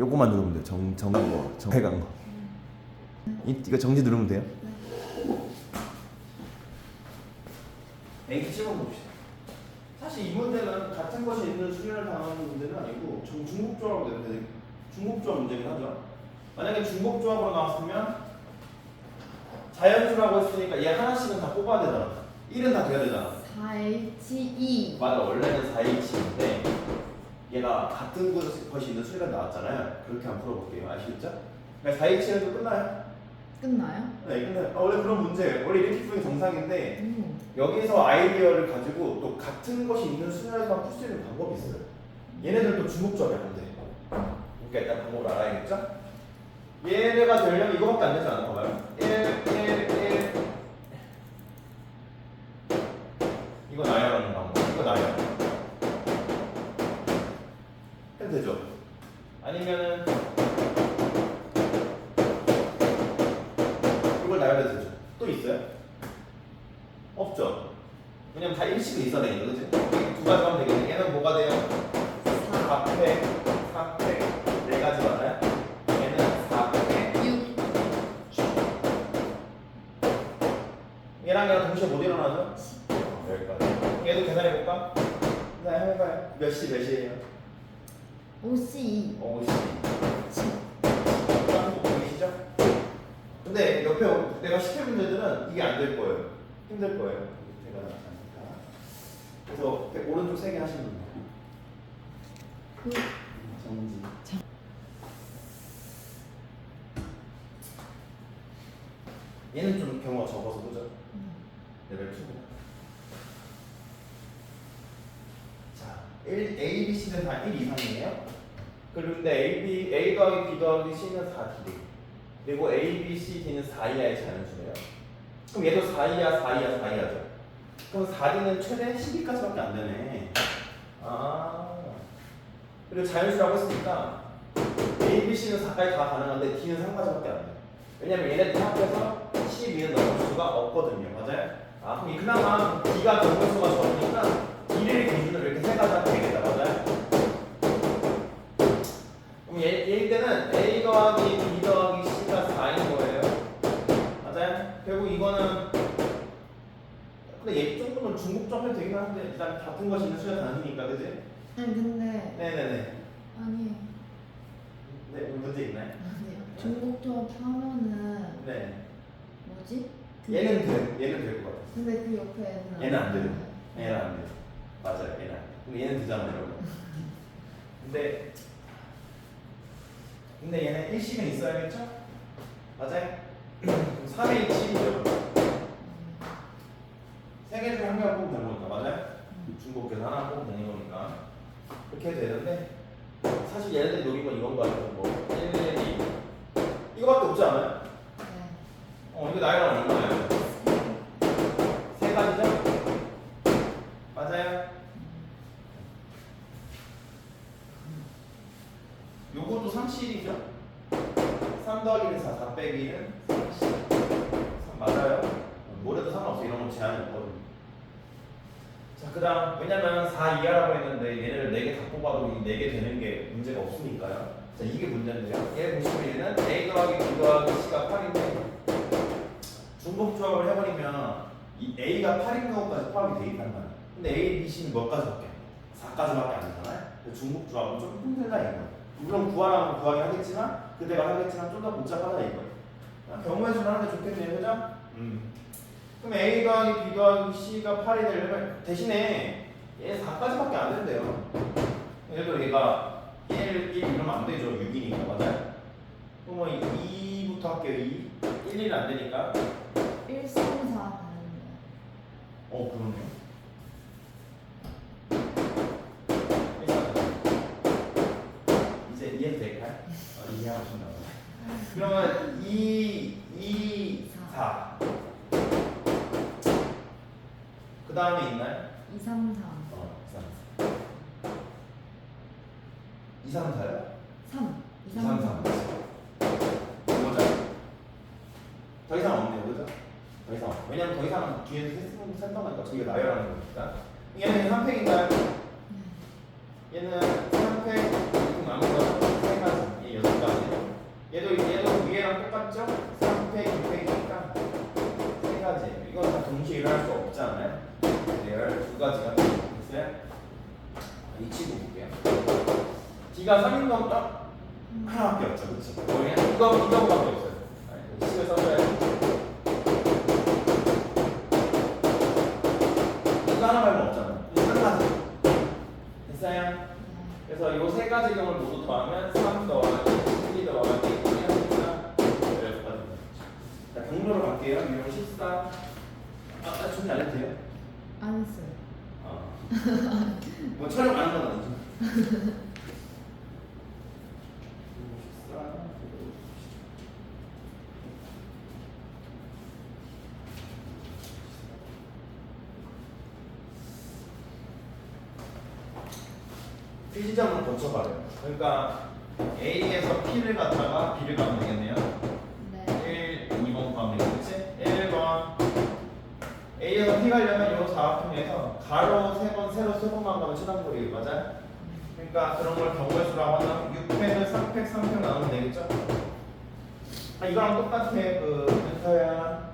요거만 누르면 돼요. 정 정한 거, 정해간 거. 이, 이거 정지 누르면 돼요. X 번 봅시다. 사실 이 문제는 같은 것이 있는 수련을 당하는 문제는 아니고 중- 중복조합으로 되면 되는 중복조합 문제긴 하죠. 만약에 중복조합으로 나왔으면 자연수라고 했으니까 얘 하나씩은 다 뽑아야 되잖아. 1은 다 돼야 되잖아. 4H2 맞아 원래는 4H인데 얘가 같은 것- 것이 있는 수리가 나왔잖아요. 그렇게 한번 풀어볼게요. 아시겠죠? 그러니까 4H는 끝나요? 끝나요? 네, 끝나요. 아, 원래 그런 문제예요. 원래 이렇게 푸는 게 정상인데 오. 여기서 아이디어를 가지고 또 같은 것이 있는 수준에서만 풀수 있는 방법이 있어요. 얘네들도 중복조합이 안 돼. 그러니까 일단 방법을 알아야겠죠? 얘네가 되려면 이거밖에 안 되지 않아? 봐봐요. 1, 얘랑 얘랑 동시에 못 일어나죠? 여기까지. 얘도 계산해볼까? 네, 해봐요. 몇 시, 몇 시에요? 52 어, 50시. 거 보이시죠? 근데 옆에 내가 시킨 문제들은 이게 안 될 거예요. 힘들 거예요. 제가 나타나니까. 그래서 오른쪽 세개 하시면 돼요. 그 정지. 얘는 좀 경우가 적어서 그죠? 레벨 2구나. 자, 1, A, B, C는 다 1 이상이에요. 그런데 A, B, A 더하기 B 더하기 C는 4D. 그리고 A, B, C, D는 4 이하의 자연수예요. 그럼 얘도 4 이하, 4 이하, 4 이하죠. 그럼 4D는 최대 12까지밖에 안 되네. 아. 그리고 자연수라고 했으니까 A, B, C는 4까지 다 가능한데 D는 3까지밖에 안 돼. 왜냐면 얘네들 합해서 12는 넘을 수가 없거든요. 맞아요? 아, 그럼 이 그나마 D가 정분수가 적으니까 D를 기준으로 이렇게 세 가지 하면 되겠다. 맞아요? 그럼 얘, 얘일 때는 A 더하기 B 더하기 C가 4인 거예요. 맞아요? 결국 이거는 근데 얘 정도는 중국점 해도 되긴 하는데 일단 같은 것이 있는 수가 아니니까 그지? 아니 근데 네네네. 아니 네, 문제 있나요? 아니요 중국조합 하면은 네. 뭐지? 그- 얘는 돼. 얘는 될 것 같아. 근데 그 옆에는 얘는 안 돼요. 얘는 안 돼. 맞아요. 얘는 안 돼. 근데 얘는 되잖아, 이러고. 근데 근데 얘는 일식은 있어야겠죠? 맞아요? 그럼 3의 1이죠. 세개 중에 한 개만 뽑으면 되는 거니까, 맞아요? 중복해서 하나 뽑으면 되는 거니까. 그렇게 해도 되는데 사실 얘네들이 노린 건 이건 거 같아요. 뭐 1, 1, 2 이거밖에 없지 않아요? 네. 어, 이거 나이랑 얼마예요? 세 가지죠? 맞아요? 요것도 상식이죠? 3 더하기 1은 4, 4 빼기 1은 30. 3 맞아요? 뭐래도 상관없어. 이런 건 제한이 없거든요. 자, 그 다음, 왜냐면 4 이하라고 했는데 얘네를 4개 다 뽑아도 이 4개 되는 게 문제가 없으니까요. 자, 이게 문제인데요. 얘 보시면 얘는 A 더하기 B 더하기 C가 8인데 중복조합을 해버리면 이 A가 8인 경우까지 포함이 돼 있단 말이야. 근데 A, B, C는 몇 가지밖에? 4가지밖에 안 되잖아요. 그래서 중복조합은 좀 힘들다 이거예요. 물론 구하라면 구하긴 하겠지만 그대가 하겠지만 좀 더 복잡하다 이거예요. 그냥 경우의 수를 하는 게 좋겠네요, 그죠? 음. 그럼 A 더하기 B 더하기 C가 8이 되려면 대신에 얘 4까지밖에 안 된대요. 예를 들어 얘가 1, 1 이러면 안 되죠. 6이니까 맞아요? 그럼 뭐 2부터 할게요. 2. 1, 1은 안 되니까 1, 3, 4 가는데 어 그러네요. 이제 이해도 될까요? 어, 보네. 그러면 2, 2, 4. 그 다음에 있나요? 2, 3, 4 어, 2, 3, 4. 2, 3, 4요? 3 2, 2, 3, 3, 4 4. 이거죠? 더 이상 없네요, 그죠? 더 이상 없 왜냐면 더 이상 뒤에서 센터니까 저기가 나열하는 거니까. 얘는 3팩인가요? 얘는 3팩, 그럼 남은 거 3가지. 얘 맞죠? 3팩, 2팩이니까 세 가지. 이건 다 동시에 일어날 수 없잖아요. 레알 두 가지가 됐어요? 이 친구 볼게요. D가 3인 건가? 하나밖에 없죠, 그렇죠? 그냥 이거 이거밖에 없어요. 식을 써줘야 이거 하나 말고 없잖아. 이거 한 가지. 됐어요? 그래서 이 세 가지 경을 모두 더하면 3 더하기 뭐 촬영 안 하는 건 아니죠? P 지점을 거쳐가래요. 그러니까 A에서 P를 갖다가 B를 가면 되겠네요. 네. 1, 2번 가면 되겠지? 1번 A에서 P 가려면 이 사각형에서 가로 3번, 세로 3번만 가면 최단거리 맞아요? 그러니까 그런 걸 경우의 수라고 하면 6팩을 3팩, 3팩 나누면 되겠죠? 아, 이거랑 똑같아 그 근서야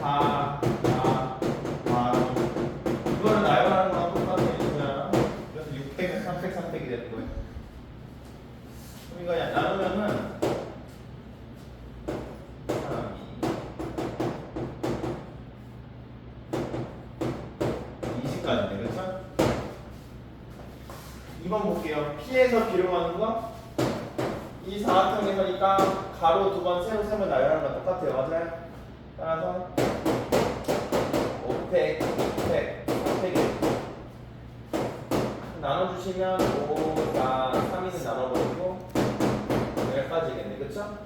다, 다, 볼게요. P에서 B로 가는 거? 이 사각형에서니까 가로 두 번, 세로 세번 나열하는 거 똑같아요, 맞아요? 따라서 5팩, 6팩, 3팩이 나눠주시면 5, 4, 3이는 나눠버리고 10가지겠네, 그쵸?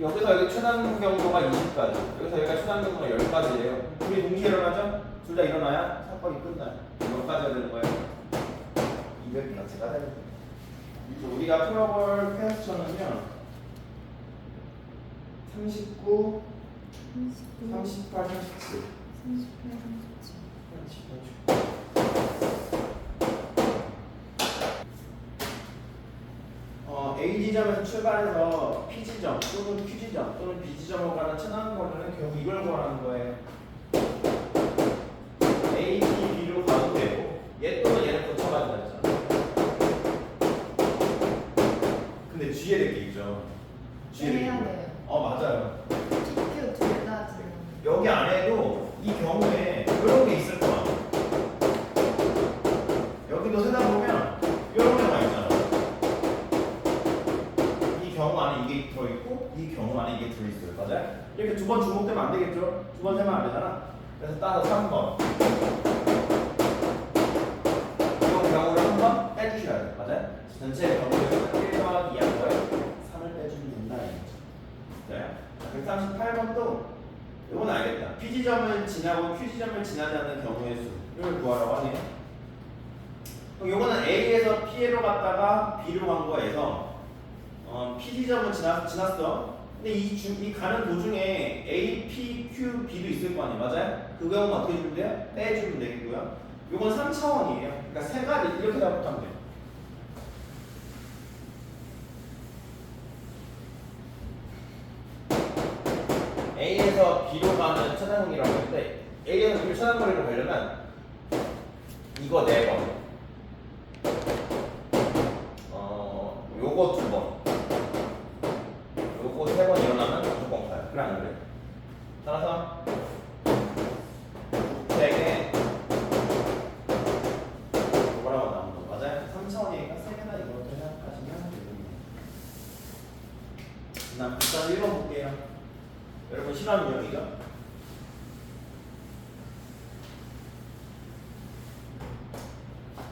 여기서 여기 최단 경로가 20가지, 여기서 여기가 최단 경로가 10가지예요. 둘이 동시에 일어나죠? 둘 다 일어나야 사건이 끝나요. 몇 가지가 되는 거예요? 200가지가 되는 거예요. 그래서 우리가 풀어볼 퀘스천은요 39, 39, 38, 37 38, 37. 어, A 지점에서 출발해서 P 지점 또는 Q 지점 또는 B 지점으로 가는 최단 거리는 결국 이걸 구하는 거예요. P 지점을 지나고 Q 지점을 지나지 않는 경우의 수를 구하라고 하네요. 그럼 이거는 A에서 P로 갔다가 B로 간 거에서 어, P 지점을 지나, 지났어. 근데 이, 주, 이 가는 도중에 A, P, Q, B도 있을 거 아니에요. 맞아요? 그 경우는 어떻게 주면 돼요? 빼주면 되겠고요. 이건 3차원이에요. 그러니까 세 가지 이렇게 답하면 돼요. A에서 B로 가는 차단거리라고 했는데 A에서 B로 차단거리로 가려면 이거 네 번, 어 요거 두 번, 요거 세 번 일어나면 무조건 가요. 그래 안 그래? 따라서 되게 뭐라고 나오는 거 맞아요? 3차원이니까 세 개나 이거 생각하시면 됩니다. 그다음 일단 1번 볼게요. 싫어하는 유형이죠?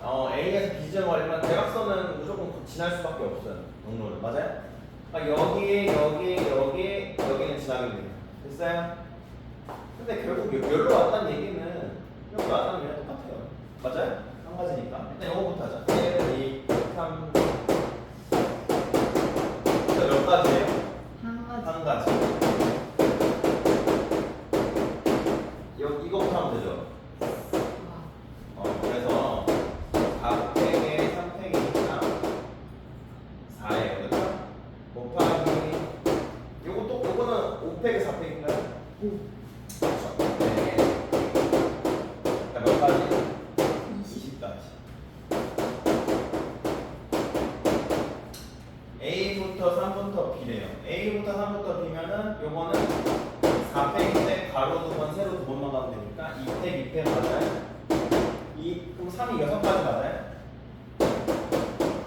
어, A에서 B 지점 걸리면 대각선은 무조건 지날 수밖에 없어요. 경로를 맞아요? 아, 여기, 여기, 여기, 여기는 지나게 돼요. 됐어요? 근데 결국 여- 여기로 왔다는 얘기는 여기 왔다는 얘기랑 똑같아요. 맞아요? 한 가지니까. 일단 이거부터 하자. A부터 3부터 B면은 요거는 4팩인데 가로 두 번, 세로 두 번만 가면 되니까 2팩, 2팩 맞아요? 2, 그럼 3이 6까지 맞아요?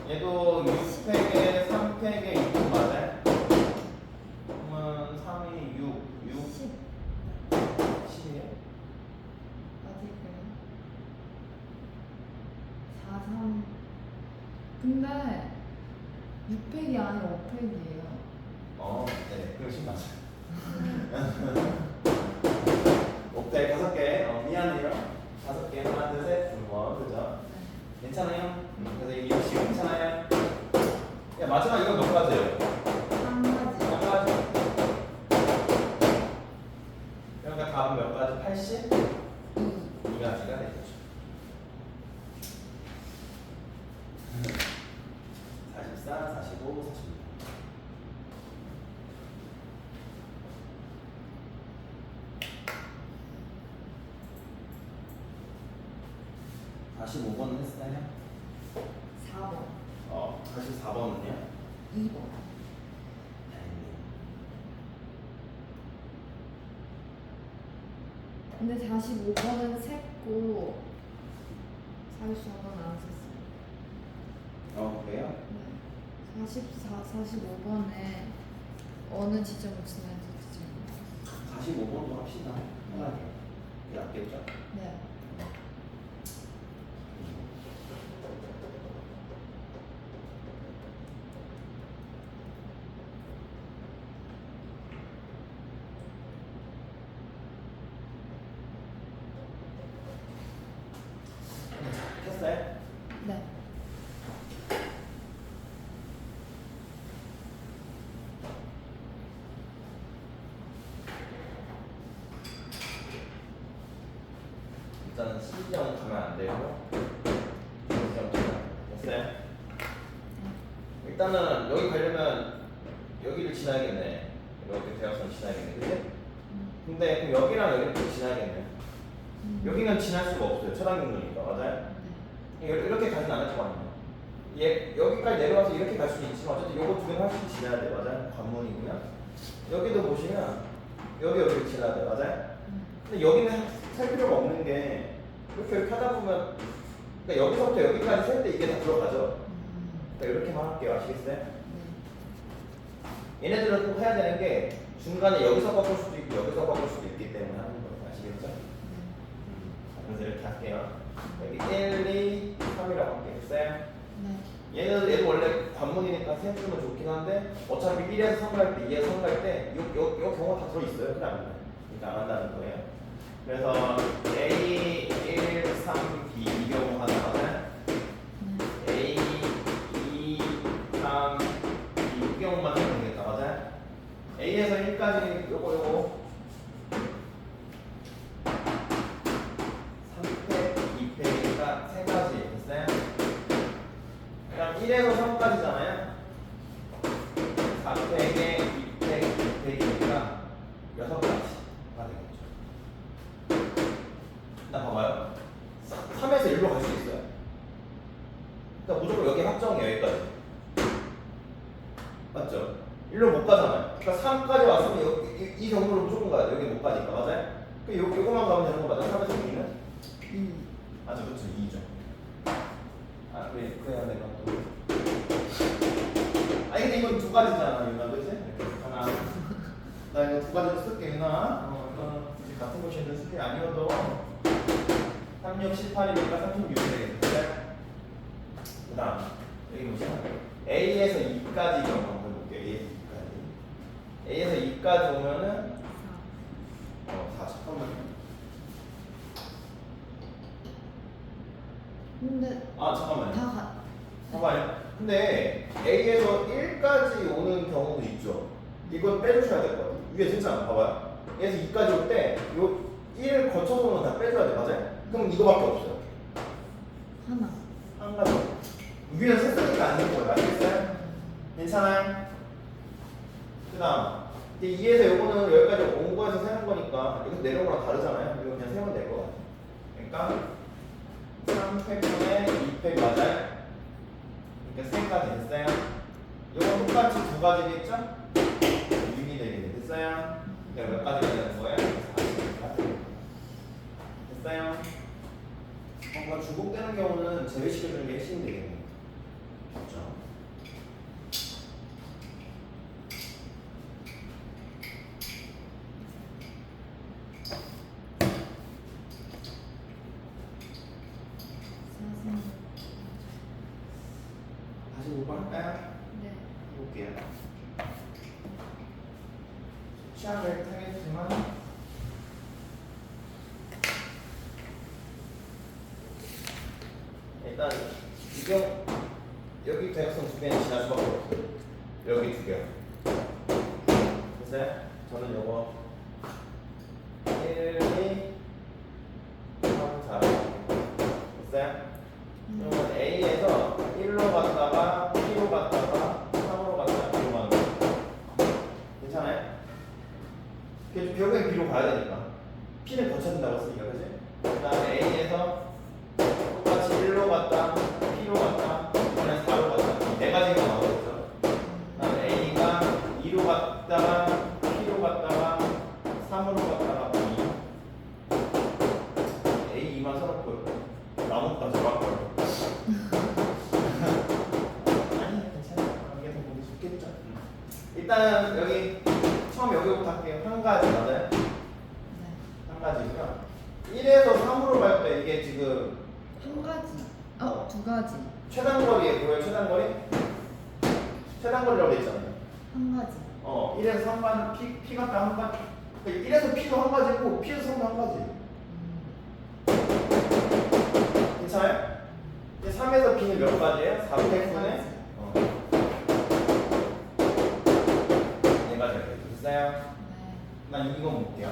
얘도 6팩에 3팩에 2팩 맞아요? 그러면 3이 6, 6, 10 10이에요? 어디까요? 4, 3 근데 6팩이 아니라 5팩이에요 어, 10 맞아요. 옥대 다섯 개, 어, 미안해요. 다섯 개, 하나, 둘, 셋, 두 번, 그죠? 괜찮아요? 음, 그래서 이 역시 괜찮아요. 야, 마지막 이거 몇 가지 45번은 했어요? 4번, 어, 44번은요? 2번. 근데 45번은 샜고 44번 안 샜어요. 어, 아, 그래요? 네. 44, 45번에 어느 지점을 지나는지 지금. 45번도 합시다. 편하게. 이게 낫겠죠? 네. 신경 가면 안 되고 신경 됐어요? 일단은 여기 가려면 여기를 지나야겠네. 이렇게 대각선 지나야겠네. 그치? 음. 근데 그럼 여기랑 여기를 또 지나야겠네. 음. 여기는 지날 수가 없어요. 차량경로니까 맞아요? 네. 이렇게 가진 않을 거 아니에요. 얘 여기까지 내려와서 이렇게 갈 수는 있지만 어쨌든 요거 두 개는 확실히 지나야 돼 맞아요? 관문이고요. 여기도 보시면 여기 여기를 지나야 돼 맞아요? 음. 근데 여기는 살 필요가 없는 게 이렇게 이렇게 하다 보면 그러니까 여기서부터 여기까지 셀 때 이게 다 들어가죠. 음. 그러니까 이렇게만 할게요. 아시겠어요? 네. 얘네들은 꼭 해야 되는 게 중간에 여기서 바꿀 수도 있고 여기서 바꿀 수도 있기 때문에 하는 거예요. 아시겠죠? 네. 그래서 이렇게 할게요. 여기 1, 2, 3이라고 할게요. 됐어요? 네. 얘는 얘도 원래 관문이니까 세주면 좋긴 한데 어차피 1에서 3 갈 때, 2에서 3 갈 때, 요, 요, 요 경우가 다 들어있어요. 그냥 안. 그러니까 안 한다는 거예요. 그래서 요거 요거 3팩, 2팩이니까 세 가지 됐어요? 그럼 1에서 3까지잖아요. 4팩에 2팩, 2팩이니까 6가지가 되겠죠. 나 봐봐요. 3에서 1로 갈 수 있어요. 그러니까 무조건 여기 확정이에요, 여기까지. 1로 못 가잖아요. 그러니까 3까지 왔으면 여기, 이, 이 경로로 무조건 가야 돼. 여기 못 가니까, 맞아요? 그 요, 요거만 가면 되는 거 맞아요? 3에서 2는? 2. 맞아, 그렇죠. 2죠. 아, 그래, 그래야 내가 또. 아니, 근데 이건 두 가지잖아, 유나, 그치? 하나. 나 이거 두 가지로 쓸게, 유나. 어, 굳이 같은 곳이 있는 쓸게 아니어도. 3, 6, 18이니까 36이 되겠는데. 그 다음, 여기 보시면 A에서 2까지 경우 A에서 2까지 오면은, 4. 어, 4, 잠깐만요. 근데 아, 잠깐만요. 다 가. 봐봐요. 근데 A에서 1까지 오는 경우도 있죠. 이건 빼주셔야 될 것 같아요. 위에 진짜 봐봐요. A에서 2까지 올 때, 요 1을 거쳐서 오는 건다 빼줘야 돼, 맞아요? 그럼 이거밖에 없어요. 하나. 한 가지. 위에는 셌으니까 안 되는 거예요. 아시겠어요? 괜찮아요? 그 다음, 2에서 요거는 여기까지 온 거에서 세는 거니까, 이거 내려온 거랑 다르잖아요? 이거 그냥 세면 될것 같아요. 그러니까, 3팩분에 2팩 맞아요? 그러니까 3까지 됐어요? 요것도 똑같이 두 가지겠죠? 6이 되겠네. 됐어요? 그러니까 몇 가지가 되는 거예요? 40가지. 됐어요? 뭔가 중복되는 경우는 제외시켜주는 게 핵심이 되겠네요. 그렇죠? 사선. 다시 5번 할까요? 네. 해볼게요. 취향을 타겠지만 일단 이경 여기 대각선 두 개는 지날 수밖에 없어요. 여기 두 개. 됐어요? 저는 요거 1, 2, 3, 4 됐어요? 그러면 A에서 1로 갔다가 B로 갔다가 3으로 갔다가 B로 가는 거 괜찮아요? 결국엔 B로 가야 되니까 P는 거쳐야 된다고 했으니까 그지? 그 다음에 A에서 1로 갔다 P로 갔다 그다음에 4로 갔다. 네 가지가 나오겠죠. 그 다음에 A가 2로 갔다가 P로 갔다가 3으로 갔다가 B A 2만 써놓고 나머지까지 막걸 아니 괜찮아 여기서 보기 좋겠죠 일단 여기 처음 여기부터 할게요 한 가지 맞아요? 네. 한 가지고요 1에서 3으로 갈 때 이게 지금 한 가지. 어, 두 가지. 최단거리에 보여요 최단거리? 최단거리라고 돼 있잖아요 한 가지. 어 1에서 3간 P, P 갔다 한 가지 1에서 P도 한 가지고 P에서 3도 한 가지 음. 괜찮아요? 이제 3에서 B는 몇 가지예요? 400분의 가지. 어. 네 가지 됐어요? 네. 난 이건 볼게요.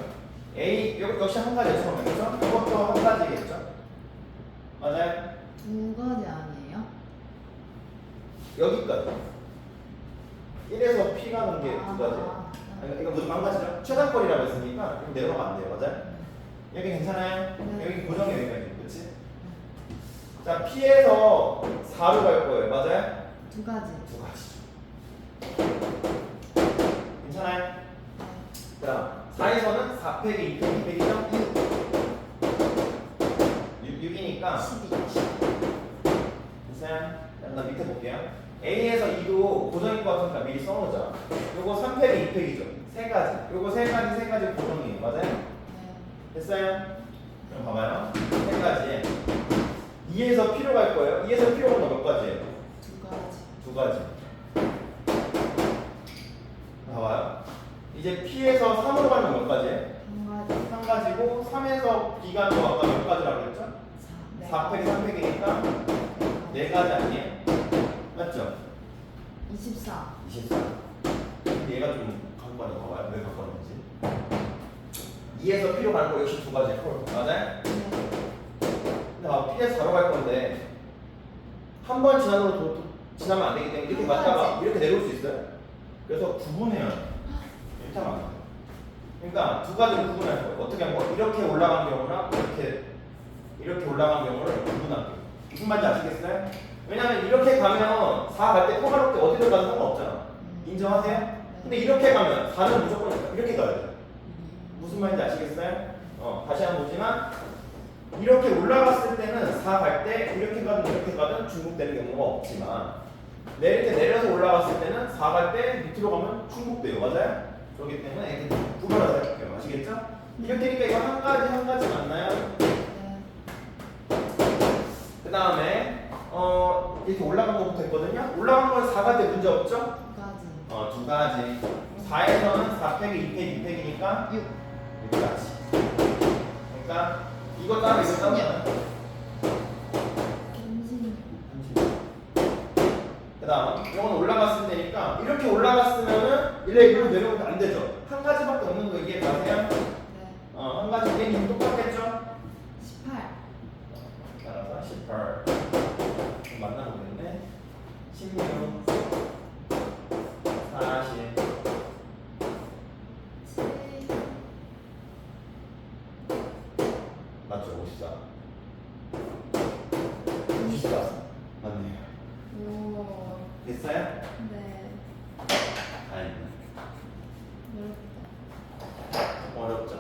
A 여- 역시 한 가지 처음에 그렇죠? 이것도 한 가지겠죠? 맞아요? 두 가지 아니에요? 여기까지. 1에서 P 가는 게 두 가지. 아, 아니, 이거 무조건 한 가지죠? 최단거리라고 했으니까 그럼 내려가면 안 돼요, 맞아요? 여기 괜찮아요? 네. 여기 고정이 여기까지, 그렇지? 자, P에서 4로 갈 거예요, 맞아요? 두 가지. 두 가지죠. 괜찮아요? 네. 자, 4에서는 4 팩이 2 팩이 2팩이죠? 6. 6, 6이니까 12. 됐어요? 나 밑에 볼게요. A에서 2도 고정일 것 같으니까 미리 써놓자. 요거 3팩이 2팩이죠? 세 가지. 요거 세 가지, 세 가지 고정이에요. 맞아요? 네. 됐어요? 그럼 봐봐요. 세 가지. 2에서 P로 갈 거예요. 2에서 P로 가면 몇 가지예요? 두 가지. 두 가지. 봐봐요. 이제 P에서 3으로 가면 몇 가지예요? 한 가지. 한 가지고 3에서 B가 또 아까 몇 가지라고 했죠? 사. 4팩, 3팩이니까 네 가지 아니에요? 맞죠? 24. 24. 얘가 좀 갖고 가는 거 봐요. 왜 가는지. 2에서 P로 가는 거 역시 두 가지 콜. 맞아요? 네. 근데 아, P에서 4로 갈 건데 한 번 지나면 도, 도- 지나면 안 되기 때문에 이렇게 가지. 이렇게 내려올 수 있어요. 그래서 구분해야 돼. 하면 안 돼. 그러니까 두 가지를 구분할 거예요. 어떻게 하면 뭐 이렇게 올라간 경우나 이렇게 이렇게 올라간 경우를 구분할게요. 무슨 말인지 아시겠어요? 왜냐면 이렇게 가면 4 갈때 평화롭게 어디로 가도 상관없잖아. 음. 인정하세요? 근데 이렇게 가면 4는 무조건 이렇게 가야 돼. 음. 무슨 말인지 아시겠어요? 어, 다시 한번 보지만 이렇게 올라갔을 때는 4 갈 때 이렇게 가든 이렇게 가든 중복되는 경우가 없지만 내릴 때 내려서 올라갔을 때는 4 갈 때 밑으로 가면 중복돼요. 맞아요? 그렇기 때문에 이렇게 구분해서 할게요. 아시겠죠? 이렇게 하니까 이거 한 가지 한 가지 맞나요? 네. 그 다음에 어, 이렇게 올라간 거부터 했거든요. 올라간 건 4갈 때 문제 없죠? 어, 두 가지. 4에서는 4팩이 2팩, 2팩이니까 6. 6가지. 그러니까 이거 따로 이거 따로. 그 다음 이건 올라갔을 때니까 이렇게 올라갔으면은 이래 이로 내려오면 안 되죠.